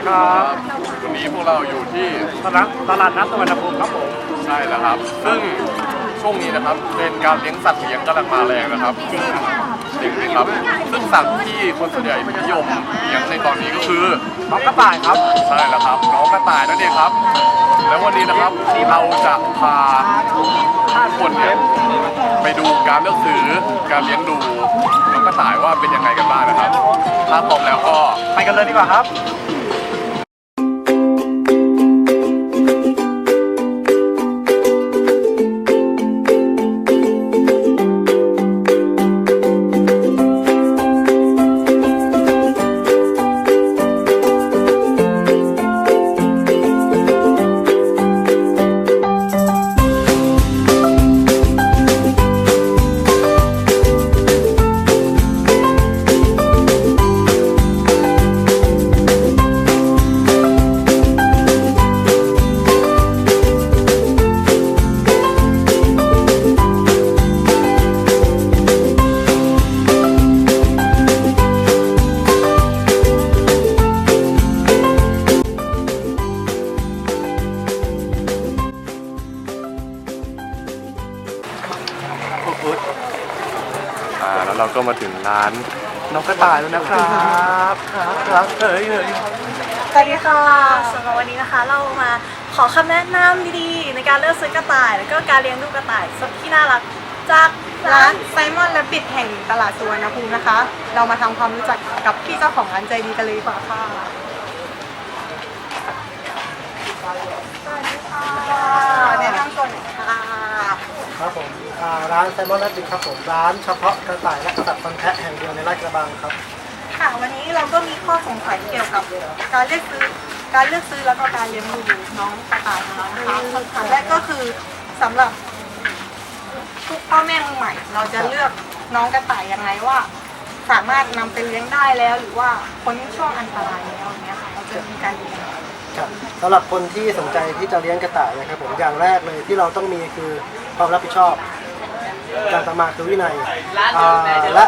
ดีครับวันนี้พวกเราอยู่ที่ตลาดตลาดนัดสุวรรณภูมิครับผมใช่แล้วครับ ซึ่งช่วงนี้นะครับเป็นการเลี้ยงสัตว์เลี้ยงกำลังมาแรงนะครับซึ่งจริงไหมครับซึ่งสัตว์ที่คนส่วนใหญ่นิยมเลี้ยงในตอนนี้ก็คือน้องกระต่ายครับใช่แล้วครับน้องกระต่ายนั่นเองครับ แล้ววันนี้นะครับเราจะพาท่านคนเนี่ยไปดูการเลือกซื้อการเลี้ยงดูน้องกระต่ายว่าเป็นยังไงกันบ้างนะครับถ้าพร้อมแล้วก็ไปกันเลยดีกว่าครับ ก็มาถึงร้านน้องกระต่ายแล้วนะครับครับครับเฮ้ยเฮ้ยสวัสดีค่ะสำหรับวันนี้นะคะ เรามาขอคำแนะนำดีๆ ในการเลือกซื้อกระต่าย แล้วก็การเลี้ยงดูกระต่ายสุดที่น่ารักจากร้าร้านนไซมอนและปิดแห่งตลาดสุวรรณภูมินะคะ เรามาทำความรู้จักกับพี่เจ้าของร้านใจดีกันเลยดีกว่าค่ะ สวัสดีค่ะแนะนำตัวหน่อยค่ะ ครับผมอ่า ร้านไซมอนและบิครับผมร้านเฉพาะกระต่ายและสัตว์ฟันแทะแห่งเดียวในลาดกระบังครับ ค่ะวันนี้เราก็มีข้อสงสัยเกี่ยวกับการเลือกซื้อการเลือกซื้อแล้วก็การเลี้ยงดูน้องกระต่ายของเรานะคะคำถามแรกก็คือสำหรับทุกพ่อแม่มือใหม่ เราจะเลือกน้องกระต่ายยังไงว่า สามารถนำไปเลี้ยงได้แล้ว หรือว่าพ้นช่วงอันตรายแล้วอย่างเงี้ยค่ะเราจะมีการเลี้ยงครับสำหรับคนที่สนใจที่จะเลี้ยงกระต่ายนะครับผมอย่างแรกเลยที่เราต้องมีคือความรับผิดชอบ การต่อมาคือวินัยอ่าและ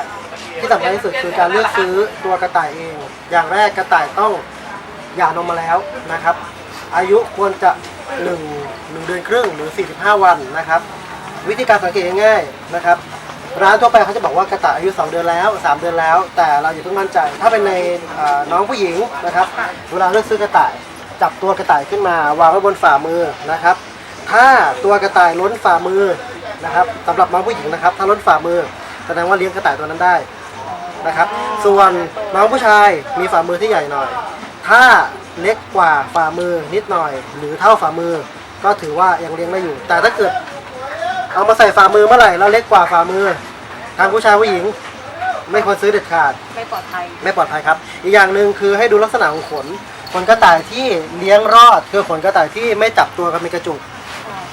ที่สำคัญที่สุดคือการเลือกซื้อตัวกระต่ายเอง อย่างแรกกระต่ายต้องหย่านมมาแล้วนะครับ อายุควรจะ1งเดือนครึ่งหรือ 45 วันนะครับ วิธีการสังเกตง่ายๆนะครับ ร้านทั่วไปเขาจะบอกว่ากระต่ายอายุ 2 เดือนแล้ว 3 เดือนแล้ว แต่เราอย่าเพิ่งมั่นใจ ถ้าเป็นในเอ่อน้องผู้หญิงนะครับ เวลาเลือกซื้อกระต่าย จับตัวกระต่ายขึ้นมาวางไว้บนฝ่ามือนะครับ ถ้าตัวกระต่ายล้นฝ่ามือ นะครับสำหรับน้องผู้หญิงนะครับ ถ้าล้นฝ่ามือแสดงว่าเลี้ยงกระต่ายตัวนั้นได้นะครับ ส่วนน้องผู้ชายมีฝ่ามือที่ใหญ่หน่อย ถ้าเล็กกว่าฝ่ามือนิดหน่อย หรือเท่าฝ่ามือ ก็ถือว่ายังเลี้ยงได้อยู่ แต่ถ้าเกิดเอามาใส่ฝ่ามือเมื่อไหร่แล้วเล็กกว่าฝ่ามือทางผู้ชายผู้หญิง ไม่ควรซื้อเด็ดขาด ไม่ปลอดภัย ไม่ปลอดภัยครับ อีกอย่างหนึ่งคือให้ดูลักษณะของขนขนกระต่ายที่เลี้ยงรอด คือขนกระต่ายที่ไม่จับตัวกันเป็นกระจุก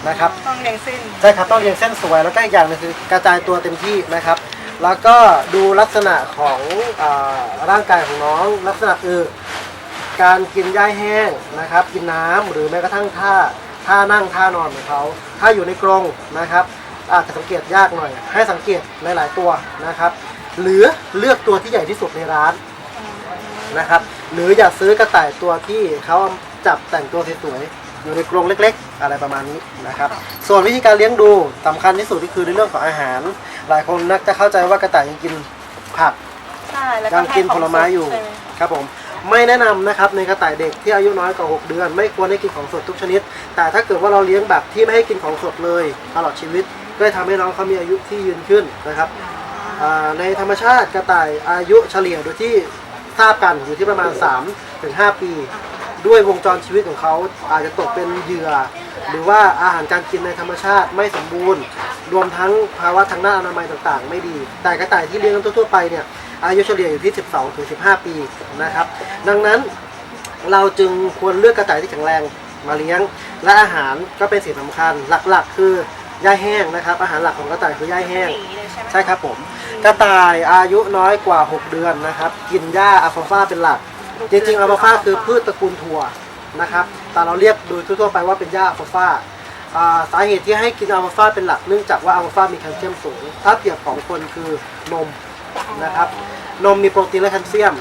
นะครับต้องเลี้ยงสิ้นใช่ครับต้องเรียงเส้นสวยแล้วก็อีกอย่างหนึงคือกระจายตัวเต็มที่นะครับ แล้วก็ดูลักษณะของอาร่างกายของน้องลักษณะอือการกินหญ้าแห้งนะครับ กินน้ำหรือแม้กระทั่งท่าท่านั่งท่านอนของเขาถ้าอยู่ในกรงนะครับ อาจจะสังเกตยากหน่อย ให้สังเกตหลาย ๆ ตัวนะครับ หรือเลือกตัวที่ใหญ่ที่สุดในร้าน นะครับหรืออย่าซื้อกระต่ายตัวที่เขาจับแต่งตัวสวยๆ อยู่ในกรงเล็ก ๆ อะไรประมาณนี้นะครับ ส่วนวิธีการเลี้ยงดูสำคัญที่สุดก็คือในเรื่องของอาหาร หลายคนนักจะเข้าใจว่ากระต่ายยังกินผักใช่แล้วก็ยังกินให้ขผงลไม้อยู่สดใช่ไหมครับผมไม่แนะนำนะครับในกระต่ายเด็กที่อายุน้อยกว่า 6 เดือน ไม่ควรให้กินของสดทุกชนิด แต่ถ้าเกิดว่าเราเลี้ยงแบบที่ไม่ให้กินของสดเลยตลอดชีวิตก็จะทำให้น้องเขามีอายุที่ยืนขึ้นนะครับอ่าในธรรมชาติกระต่ายอายุเฉลี่ยโดยที่ทราบกันอยู่ที่ประมาณ3-5 ปี ด้วยวงจรชีวิตของเขาอาจจะตกเป็นเหยื่อ หรือว่าอาหารการกินในธรรมชาติไม่สมบูรณ์ รวมทั้งภาวะทางด้านอนามัยต่างๆ ไม่ดี แต่กระต่ายที่เลี้ยงกันทั่วๆไปเนี่ยอายุเฉลี่ยอยู่ที่ 12ถึง15 ปีนะครับ ดังนั้นเราจึงควรเลือกกระต่ายที่แข็งแรงมาเลี้ยง และอาหารก็เป็นสิ่งสำคัญหลักๆ คือหญ้าแห้งนะครับ อาหารหลักของกระต่ายคือหญ้าแห้งสีเลยใช่ไหมใช่ครับผม กระต่ายอายุน้อยกว่า 6 เดือนนะครับ กินหญ้าอัลฟาฟาเป็นหลัก จริงๆอัลฟาฟาคือพืชตระกูลถั่วนะครับ แต่เราเรียกโดยทั่วๆไปว่าเป็นหญ้าอัลฟาฟาอ่าสาเหตุที่ให้กินอัลฟาฟาเป็นหลักเนื่องจากว่าอัลฟาฟามีแคลเซียมสูง ถ้าเปรียบของคนคือนมนะครับ นมมีโปรตีนและแคลเซียม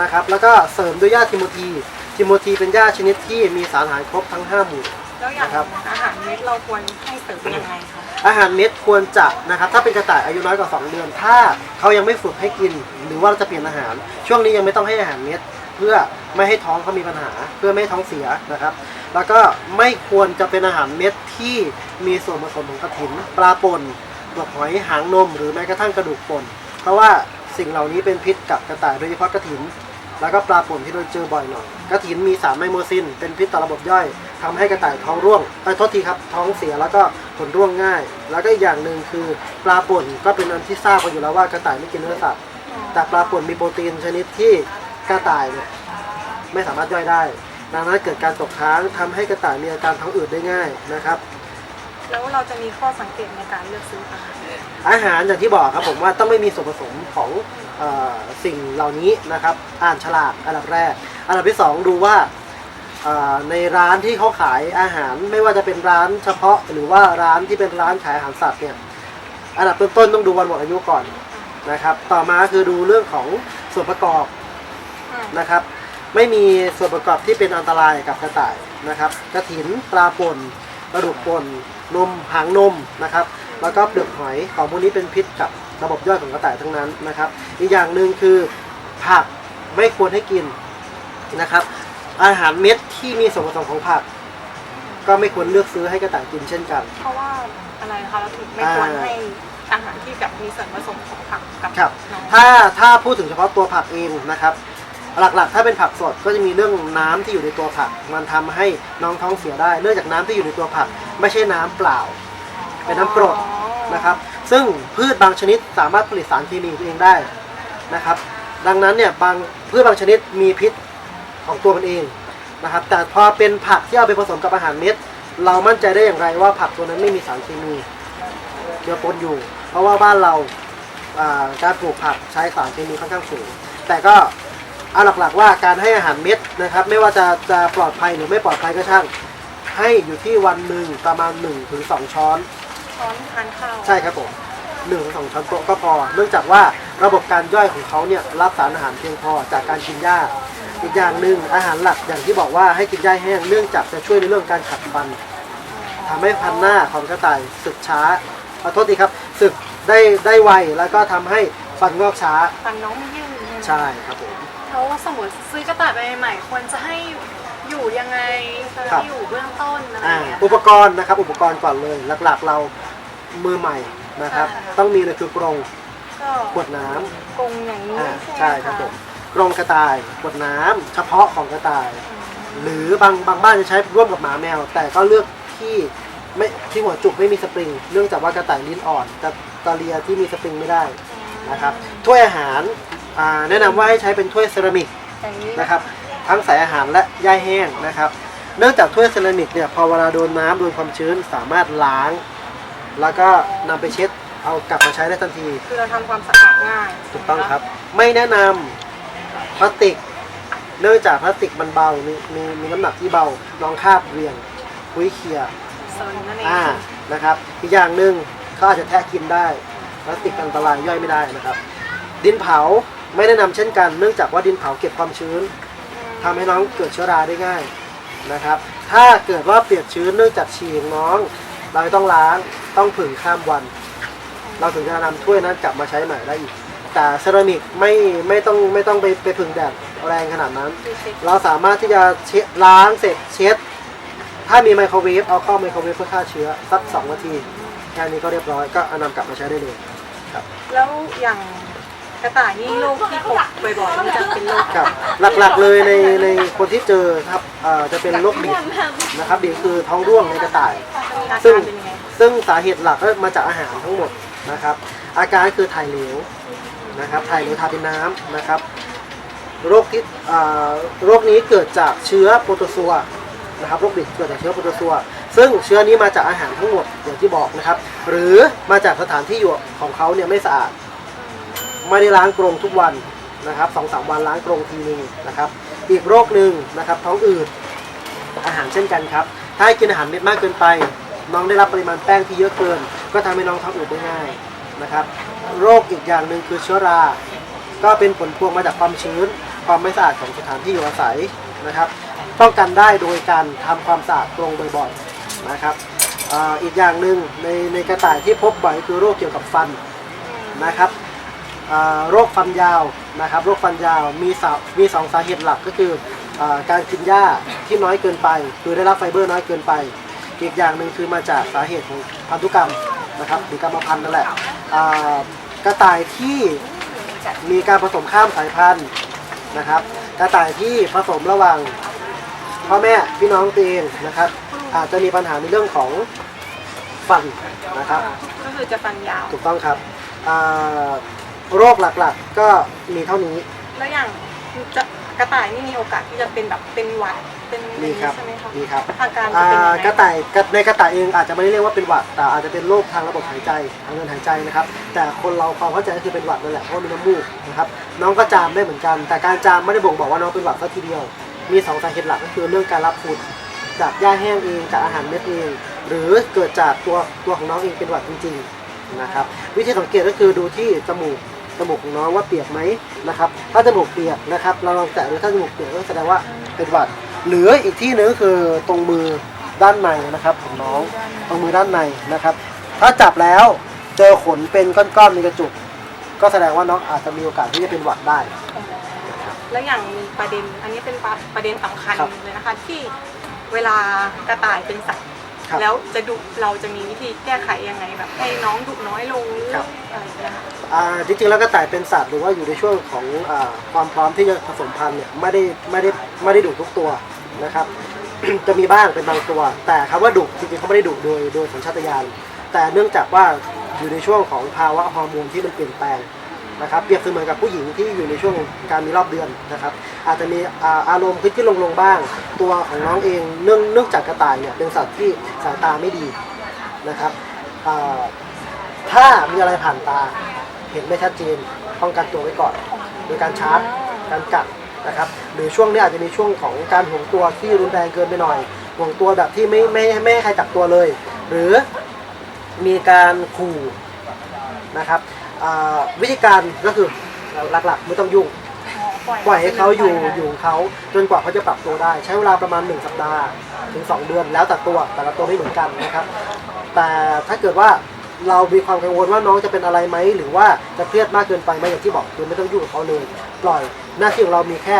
นะครับ แล้วก็เสริมด้วยหญ้าทิโมธีทิโมธีเป็นหญ้าชนิดที่มีสารอาหารครบทั้ง 5 หมู่ แล้วอย่างนะครับ อาหารเม็ดเราควรให้เสริมยังไงคะ อาหารเม็ดควรจะนะครับถ้าเป็นกระต่ายอายุน้อยกว่า 2 เดือน ถ้าเขายังไม่ฝึกให้กิน หรือว่าเราจะเปลี่ยนอาหาร ช่วงนี้ยังไม่ต้องให้อาหารเม็ดเพื่อไม่ให้ท้องเขามีปัญหา เพื่อไม่ให้ท้องเสียนะครับ แล้วก็ไม่ควรจะเป็นอาหารเม็ดที่มีส่วนผสมของกระถินปลาป่นเปลือกหอยหางนม หรือแม้กระทั่งกระดูกป่นเพราะว่าสิ่งเหล่านี้เป็นพิษกับกระต่ายโดยเฉพาะกระถิน แล้วก็ปลาป่นที่เราเจอบ่อยหน่อยกระถินมีสารไมโมซิน เป็นพิษต่อระบบย่อย ทำให้กระต่ายท้องร่วงเอ้ยโทษทีครับท้องเสียแล้วก็ผลร่วงง่าย แล้วก็อีกอย่างหนึ่งคือปลาป่นก็เป็นอันที่ทราบกันอยู่แล้วว่ากระต่ายไม่กินเนื้อสัตว์แต่ปลาป่นมีโปรตีนชนิดที่กระต่ายเนี่ยไม่สามารถย่อยได้ ดังนั้นเกิดการตกค้างทำให้กระต่ายมีอาการท้องอืดได้ง่ายนะครับ แล้วเราจะมีข้อสังเกตในการเลือกซื้ออาหารอาหารอย่างที่บอกครับผมว่าต้องไม่มีส่วนผสมของเออสิ่งเหล่านี้นะครับ อ่านฉลากอันดับแรก อันดับที่สองดูว่าเอ่อ ในร้านที่เขาขายอาหารไม่ว่าจะเป็นร้านเฉพาะหรือว่าร้านที่เป็นร้านขายอาหารสัตว์เนี่ยอันดับต้นๆต้องดูวันหมดอายุก่อนนะครับ ต่อมาคือดูเรื่องของส่วนประกอบนะครับ ไม่มีส่วนประกอบที่เป็นอันตรายกับกระต่ายนะครับ กระถินปลาป่นกระดูกป่นนมหางนมนะครับ แล้วก็เปลือกหอยของพวกนี้เป็นพิษกับระบบย่อยของกระต่ายทั้งนั้นนะครับ อีกอย่างหนึ่งคือผักไม่ควรให้กินนะครับ อาหารเม็ดที่มีส่วนผสมของผัก ก็ไม่ควรเลือกซื้อให้กระต่ายกินเช่นกัน เพราะว่าอะไรคะเราถึงไม่ควรให้อาหารที่แบบมีส่วนผสมของผักกับครับ น้องถ้าถ้าพูดถึงเฉพาะตัวผักเองนะครับ หลักๆ ถ้าเป็นผักสดก็จะมีเรื่องน้ำที่อยู่ในตัวผัก มันทำให้น้องท้องเสียได้ เนื่องจากน้ำที่อยู่ในตัวผัก ไม่ใช่น้ำเปล่า เป็นน้ำกรดนะครับซึ่งพืชบางชนิดสามารถผลิตสารเคมีของตัวเองได้นะครับ ดังนั้นเนี่ยบางพืชบางชนิดมีพิษ ของตัวมันเองนะครับ แต่พอเป็นผักที่เอาไปผสมกับอาหารเม็ด เรามั่นใจได้อย่างไรว่าผักตัวนั้นไม่มีสารเคมีเจือปนอยู่ เพราะว่าบ้านเราอ่าการปลูกผักใช้สารเคมีค่อนข้างสูง แต่ก็เอาหลักๆว่าการให้อาหารเม็ดนะครับ ไม่ว่าจะจะปลอดภัยหรือไม่ปลอดภัยก็ช่าง ให้อยู่ที่วันหนึ่งประมาณ1ถึง2ช้อนช้อนทานข้าวใช่ครับผมหนึ่งถึงสองช้อนโต๊ะก็พอ เนื่องจากว่าระบบการย่อยของเขาเนี่ยรับสารอาหารเพียงพอจากการกินหญ้า อีกอย่างหนึ่งอาหารหลักอย่างที่บอกว่าให้กินหญ้าแห้งเนื่องจากจะช่วยในเรื่องการขัดฟันทำให้พันหน้าของกระต่ายสึกช้าขอโทษทีครับสึกได้ได้ไวแล้วก็ทำให้ฟันงอกช้าฟันน้องไม่ยืดใช่ครับผม แล้วสมมติซื้อกระต่ายไปใหม่ๆควรจะให้อยู่ยังไงครับที่อยู่เบื้องต้นอะไรออ่าย่างเงี้ย อุปกรณ์นะครับอุปกรณ์ก่อนเลยหลักๆ เรามือใหม่นะครับต้องมีเลยคือกรงก็ขวดน้ำกรงอย่างนี้อ่าใช่ใช่ไหมครับคะผม กรงกระต่ายขวดน้ำเฉพาะของกระต่าย หรือบางบางบ้านจะใช้ร่วมกับหมาแมว แต่ก็เลือกที่ไม่ที่หัวจุกไม่มีสปริง เนื่องจากว่ากระต่ายลิ้นอ่อนจะตะเลียที่มีสปริงไม่ได้นะครับถ้วยอาหารอ่าแนะนำว่าให้ใช้เป็นถ้วยเซรามิก อย่างนี้นะครับทั้งใส่อาหารและย่ายแห้งนะครับ เนื่องจากถ้วยเซรามิกเนี่ยพอเวลาโดนน้ำโดนความชื้นสามารถล้าง แล้วก็นำไปเช็ดเอากลับมาใช้ได้ทันที คือเราทำความสะอาดง่ายถูกต้องครับ ไม่แนะนำ พลาสติก เนื่องจากพลาสติกมันเบา มีมีมีน้ำหนักที่เบาลองคาบเรียงคุยเคลียร์โซนนั่นเองอ่านะครับ อีกอย่างหนึ่งเขาอาจจะแทะกินได้พลาสติกอันตรายย่อยไม่ได้นะครับ ดินเผาไม่แนะนำเช่นกัน เนื่องจากว่าดินเผาเก็บความชื้นทำให้น้องเกิดเชื้อราได้ง่ายนะครับ ถ้าเกิดว่าเปียกชื้นเนื่องจากฉี่ของน้อง เราไม่ต้องล้างต้องผึ่งข้ามวัน เราถึงจะนำถ้วยนั้นกลับมาใช้ใหม่ได้อีก แต่เซรามิกไม่ไม่ต้องไม่ต้องไปไปผึ่งแดดแรงขนาดนั้นคือเช็คเราสามารถที่จะเช็ดล้างเสร็จเช็ด ถ้ามีไมโครเวฟเอาเข้าไมโครเวฟเพื่อฆ่าเชื้อสักสองนาที แค่นี้ก็เรียบร้อยก็เอานำกลับมาใช้ได้เลยแล้วอย่างกระต่ายนี่โรคที่พบบ่อยๆนี่จะเป็นโรคครับหลักๆเลยในในคนที่เจอครับเอ่อจะเป็นโรคบิดนะครับบิดคือท้องร่วงในกระต่ายอาซึ่งการเป็นยังไงซึ่งสาเหตุหลักก็มาจากอาหารทั้งหมดนะครับ อาการคือถ่ายเหลว นะครับถ่ายเหลวทาเป็นน้ำนะครับโรคที่โรคนี้เกิดจากเชื้อโปรโตซัวนะครับโรคบิดเกิดจากเชื้อโปรโตซัวซึ่งเชื้อนี้มาจากอาหารทั้งหมดอย่างที่บอกนะครับ หรือมาจากสถานที่อยู่ของเขาเนี่ยไม่สะอาด ไม่ได้ล้างกรงทุกวันนะครับสองสามวันล้างกรงทีนึงนะครับ อีกโรคหนึ่งนะครับท้องอืดอาหารเช่นกันครับ ถ้ากินอาหารเม็ดมากเกินไป น้องได้รับปริมาณแป้งที่เยอะเกิน ก็ทำให้น้องท้องอืดได้ง่ายนะครับ โรคอีกอย่างหนึ่งคือเชื้อรา ก็เป็นผลพวงมาจากความชื้น ความไม่สะอาดของสถานที่อยู่อาศัยนะครับ ป้องกันได้โดยการทำความสะอาดกรงบ่อยๆนะครับอ,อีกอย่างหนึ่งในในกระต่ายที่พบบ่อยคือโรคเกี่ยวกับฟันนะครับโรคฟันยาวนะครับ โรคฟันยาวมีสามีสองสาเหตุหลักก็คืออการกินหญ้าที่น้อยเกินไป คือได้รับไฟเบอร์น้อยเกินไป อีกอย่างหนึ่งคือมาจากสาเหตุของพันธุกรรมนะครับหรือกรรมพันธุ์นั่นแหละ กระต่ายที่มีการผสมข้ามสายพันธุ์นะครับ กระต่ายที่ผสมระหว่างพ่อแม่พี่น้องตัวเองนะครับ อาจจะมีปัญหาในเรื่องของฟันนะครับ ก็คือจะฟันยาว ถูกต้องครับอ่าโรคหลักๆก็มีเท่านี้ แล้วอย่างจะก ระต่ายนี่มีโอกาสที่จะเป็นแบบเป็นหวัดเป็นอะไมีครับใช่ไหมคะมีครับอาการจะอ่าเป็นยังไงกระต่ายกระในกระต่ายเองอาจจะไม่ได้เรียกว่าเป็นหวัดแต่อาจจะเป็นโรคทางระบบหายใจทางเดินหายใจนะครับ แต่คนเราความเข้าใจก็คือเป็นหวัดนั่นแหละเพราะว่ามีน้ำมูกนะครับน้องก็จามได้เหมือนกัน แต่การจามไม่ได้บ่งบอกว่าน้องเป็นหวัดซะทีเดียว มีสองสาเหตุหลักก็คือเรื่องการรับฝุ่นจากหญ้าแห้งเองจากอาหารเม็ดเอง หรือเกิดจากตัวตัวของน้องเองเป็นหวัดจริงๆนะครับวิธีสังเกตก็คือดูที่จมูกจ มูกของน้องว่าเปียกไหมนะครับ ถ้าจมูกเปียกนะครับ เราลองแตะดูถ้าจมูกเปียกก็แสดงว่าเป็นหวัด หรืออีกที่หนึงก็คือตรงมือด้านในนะครับของน้องตรงมือด้านในนะครับ ถ้าจับแล้วเจอขนเป็นก้อนๆมีกระจุก ก็แสดงว่าน้องอาจจะมีโอกาสที่จะเป็นหวัดได้ แล้วอย่างมีประเด็นอันนี้เป็นประประเด็นสำคัญครับเลยนะคะ ที่เวลากระต่ายเป็นสัตว์ ครับแล้วจะดุเราจะมีวิธีแก้ไขยังไงแบบให้น้องดุน้อยลงหรือครับ อะไรอย่างเงี้ยค่ะ อ่าจริงๆแล้วกระต่ายเป็นสัตว์หรือว่าอยู่ในช่วงของอาความพร้อมที่จะผสมพันธุ์เนี่ยไม่ได้ไม่ได้ไม่ได้ดุทุกตัวนะครับ จะมีบ้างเป็นบางตัว แต่คำว่าดุจริงๆเขาไม่ได้ดุโดยโดยสัญชาตญาณแต่เนื่องจากว่าอยู่ในช่วงของภาวะฮอร์โมนที่มันเปลี่ยนแปลง นะครับเปรียบเสมือนกับผู้หญิงที่อยู่ในช่วงการมีรอบเดือนนะครับอาจจะมีอารมณ์ขึ้นขึ้นลงลงบ้าง ตัวของน้องเองเนื่องเนื่องจากกระต่ายเนี่ยเป็นสัตว์ที่สายตาไม่ดีนะครับถ้ามีอะไรผ่านตาเห็นไม่ชัดเจนป้องกันตัวไว้ก่อนโดยการชาร์จการกัดนะครับหรือช่วงนี้อาจจะมีช่วงของการห่วงตัวที่รุนแรงเกินไปหน่อยห่วงตัวแบบที่ไม่ไม่ไม่ให้ใครจับตัวเลย หรือมีการขู่นะครับ อ่าวิธีการก็คือหลักๆไม่ต้องยุ่ง ปล่อยให้เขาอยู่อยู่ของเขาจนกว่าเขาจะปรับตัวได้ ใช้เวลาประมาณ 1 สัปดาห์ ถึง 2 เดือนแล้วแต่ตัวแต่ละตัวไม่เหมือนกันนะครับ แต่ถ้าเกิดว่าเรามีความกังวลว่าน้องจะเป็นอะไรไหมหรือว่าจะเครียดมากเกินไปไหมอย่างที่บอกคือไม่ต้องยุ่งกับเขาเลยปล่อยหน้าที่ของเรามีแค่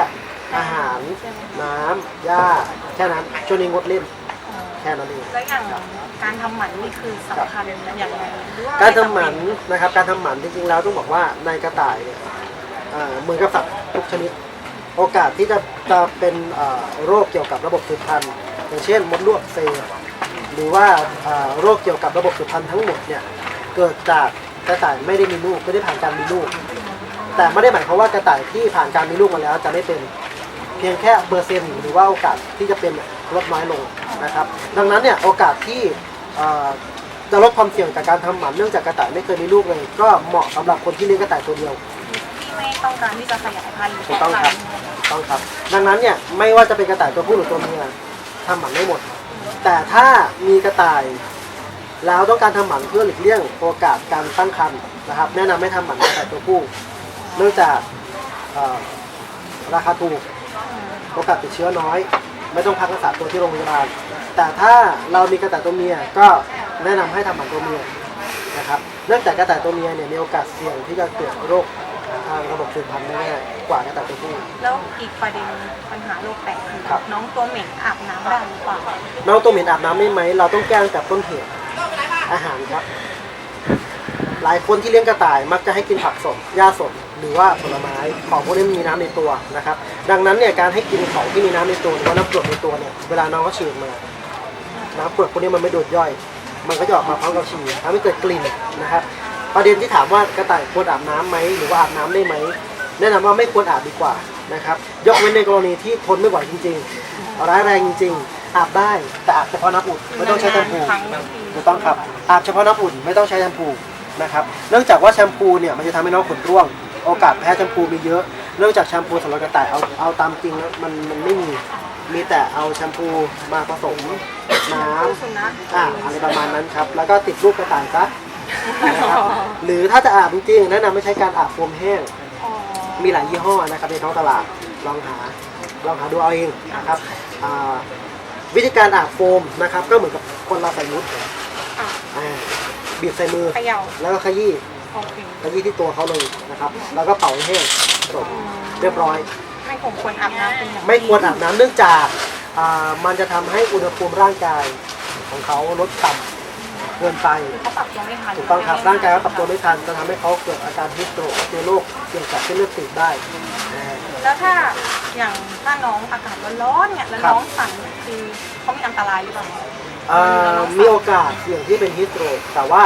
อาหารน้ำหญ้าแค่นั้นช่วงนี้งดเล่น แค่นั้นเอง แล้วอย่างการทำหมันนี่คือสำคัญอย่างไรหรือว่าการทำหมันนะครับ การทำหมันจริงๆแล้วต้องบอกว่าในกระต่ายเนี่ยเอ่อเหมือนกับสัตว์ทุกชนิด โอกาสที่จะจะเป็นเอ่อโรคเกี่ยวกับระบบสืบพันธุ์อย่างเช่นมดลูกอักเซลหรือว่าเอ่อโรคเกี่ยวกับระบบสืบพันธุ์ทั้งหมดเนี่ยเกิดจากกระต่ายไม่ได้มีลูกไม่ได้ผ่านการมีลูก แต่ไม่ได้หมายความว่ากระต่ายที่ผ่านการมีลูกมาแล้วจะไม่เป็น เพียงแค่เปอร์เซ็นต์หรือว่าโอกาสที่จะเป็นลดน้อยลง นะครับ ดังนั้นเนี่ยโอกาสที่เอ่อจะลดความเสี่ยงจากการทำหมันเนื่องจากกระต่ายไม่เคยมีลูกเลย ก็เหมาะสำหรับคนที่เลี้ยงกระต่ายตัวเดียว ที่ไม่ต้องการที่จะขยายพันธุ์หรือถูกต้องครับแพร่พันธุ์ถูกต้องครับ ดังนั้นเนี่ยไม่ว่าจะเป็นกระต่ายตัวผู้หรือตัวเมียทำหมันได้หมด แต่ถ้ามีกระต่ายแล้วต้องการทำหมันเพื่อหลีกเลี่ยงโอกาสการตั้งครรภ์นะครับ แนะนำให้ทำหมันกระต่ายตัวผู้เนื่องจากเอ่อราคาถูกโอกาสติดเชื้อน้อย ไม่ต้องพักรักษาตัวที่โรงพยาบาล แต่ถ้าเรามีกระต่ายตัวเมียก็แนะนำให้ทำหมันตัวเมียนะครับเนื่องจากกระต่ายตัวเมียเนี่ยมีโอกาสเสี่ยงที่จะเกิดโรคทางระบบสืบพันธุ์ได้ง่ายกว่ากระต่ายตัวผู้แล้วอีกประเด็นปัญหาโรคแตกคือครับน้องตัวเหม็นอาบน้ำได้หรือเปล่าน้องตัวเหม็นอาบน้ำได้ไหมเราต้องแก้ตั้งแต่ต้นเหตุอาหารครับหลายคนที่เลี้ยงกระต่ายมักจะให้กินผักสดหญ้าสดหรือว่าผลไม้ของพวกนี้มันมีน้ำในตัวนะครับ ดังนั้นเนี่ยการให้กินของที่มีน้ำในตัวหรือว่าน้ำกรดในตัวเนี่ยเวลาน้องเขาฉีดมา น้ำกรดพวกนี้มันไม่ดูดย่อย มันก็จะออกมาพร้อมกับฉี่ทำให้เกิดกลิ่นนะครับประเด็นที่ถามว่ากระต่ายควรอาบน้ำไหมหรือว่าอาบน้ำได้ไหมแนะนำว่าไม่ควรอาบดีกว่านะครับยกเว้นในกรณีที่ทนไม่ไหวจริงๆร้ายแรงจริง ๆ อาบได้แต่อาบเฉพาะน้ำอุ่นไม่ต้องใช้แชมพูครั้งถูกต้องครับอาบเฉพาะน้ำอุ่นไม่ต้องใช้แชมพูนะครับเนื่องจากว่าแชมพูเนี่ยมันจะทำให้น้องขนร่วง โอกาสแพ้แชมพูมีเยอะ เนื่องจากแชมพูสำหรับกระต่ายเอาเอาตามจริงแล้วมันมันไม่มี มีแต่เอาแชมพูมาผสมน้ำ สุนัข อ่าอะไรประมาณนั้นครับ แล้วก็ติดรูปกระต่ายซะนะครับ หรือถ้าจะอาบจริงๆแนะนำไม่ใช้การอาบโฟมแห้ง อ๋อมีหลายยี่ห้อนะครับในท้องตลาด ลองหา ลองหาดูเอาเองนะครับอ่าวิธีการอาบโฟมนะครับ ก็เหมือนกับคนเราใส่ยุทธอะอ่าบีบใส่มือ เขย่าแล้วก็ขยี้ โอเคขยี้ที่ตัวเขาเลยนะครับ แล้วก็เป่าให้แห้งจบเรียบร้อยไม่ ผมควรอาบน้ำเป็นอย่างไม่ควรอาบน้ำเนื่องจากอ่ามันจะทำให้อุณหภูมิร่างกายของเขาลดต่ำเกินไป เขาปรับตัวไม่ทันถูกต้องครับร่างกายเขาปรับตัวไม่ทันจะทำให้เขาเกิดอาการฮิสโตรกคือโรคเกี่ยวกับเส้นเลือดตีบได้อ่าแล้วถ้าอย่างถ้าน้องอากาศร้อนๆเนี่ยแล้วครับ น้องสั่นเนี่ยคือเขามีอันตรายหรือเปล่าอ่ามีโอกาสเสี่ยงที่เป็นฮิสโตรกแต่ว่า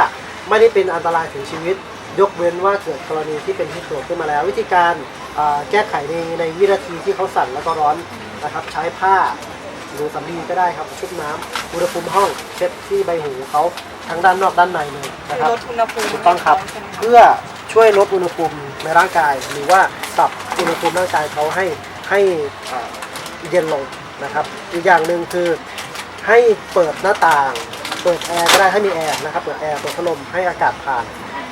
ไม่ได้เป็นอันตรายถึงชีวิต ยกเว้นว่าเกิดกรณีที่เป็นฮิสโตรกขึ้นมาแล้ว วิธีการอ่า แก้ไขในในวินาทีที่เขาสั่นแล้วก็ร้อนนะครับ ใช้ผ้าหรือสำลีก็ได้ครับชุบน้ำอุณหภูมิห้องเช็ดที่ใบหูเขาทั้งด้านนอกด้านในเลยคืนะอครับลดอุณหภูมิถูกต้องครับ ใช่ไหมคะเพื่อช่วยลดอุณหภูมิในร่างกาย หรือว่าปรับอุณหภูมิร่างกายเขาให้ให้อ่าเย็นลงนะครับ อีกอย่างหนึ่งคือให้เปิดหน้าต่าง เปิดแอร์ก็ได้ให้มีแอร์นะครับ เปิดแอร์เปิดพัดลมให้อากาศผ่าน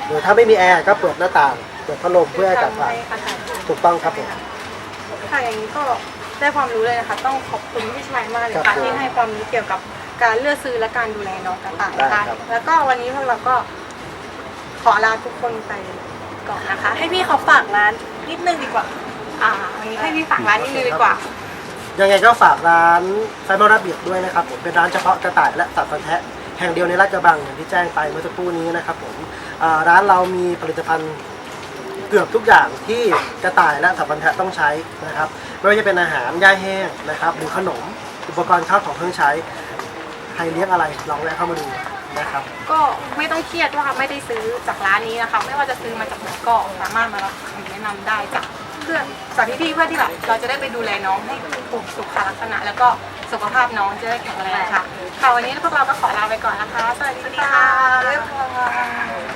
หรือถ้าไม่มีแอร์ก็เปิดหน้าต่างเปิดพัดลมเพื่อให้อากาศผ่านทำให้อากาศดีถูกต้องครับผม ค่ะอย่างนี้ก็ได้ความรู้เลยนะคะ ต้องขอบคุณพี่ชายมากเลยครัค่ะบผมที่ให้ความรู้เกี่ยวกับการเลือกซื้อและการดูแลน้องกระต่ายได้ค่ะครับ แล้วก็วันนี้พวกเราก็ขอลาทุกคนไปก่อนนะคะ ให้พี่เขาฝากร้านนิดนึงดีกว่า อ่าวันนี้ให้พี่ฝากร้านนิดนึงดีกว่า ยังไงก็ฝากร้านไซมอรับเบียดด้วยนะครับผมเป็นร้านเฉพาะกระต่ายและสัตว์ฟันแทะแห่งเดียวในลาดกระบังอย่างที่แจ้งไปเมื่อสักครู่นี้นะครับผมอ่า ร้านเรามีผลิตภัณฑ์เกือบทุกอย่างที่กระต่ายและสัตว์ฟันแทะต้องใช้นะครับไม่ว่าจะเป็นอาหารหญ้าแห้งนะครับหรือขนมอุปกรณ์ข้าวของเครื่องใช้ใครเลี้ยงอะไรลองแวะเข้ามาดูนะครับ ก็ไม่ต้องเครียดว่าไม่ได้ซื้อจากร้านนี้นะคะไม่ว่าจะซื้อมาจากไหนก็สามารถมารับคำแนะนำได้จากเพื่อนจากพี่ๆเพื่อที่แบบเราจะได้ไปดูแลน้องให้ถูกสุขลักษณะ แล้วก็สุขภาพน้องจะได้แข็งแรงค่ะค่ะวันนี้พวกเราก็ขอลาไปก่อนนะคะ สวัสดีค่ะบ๊ายบาย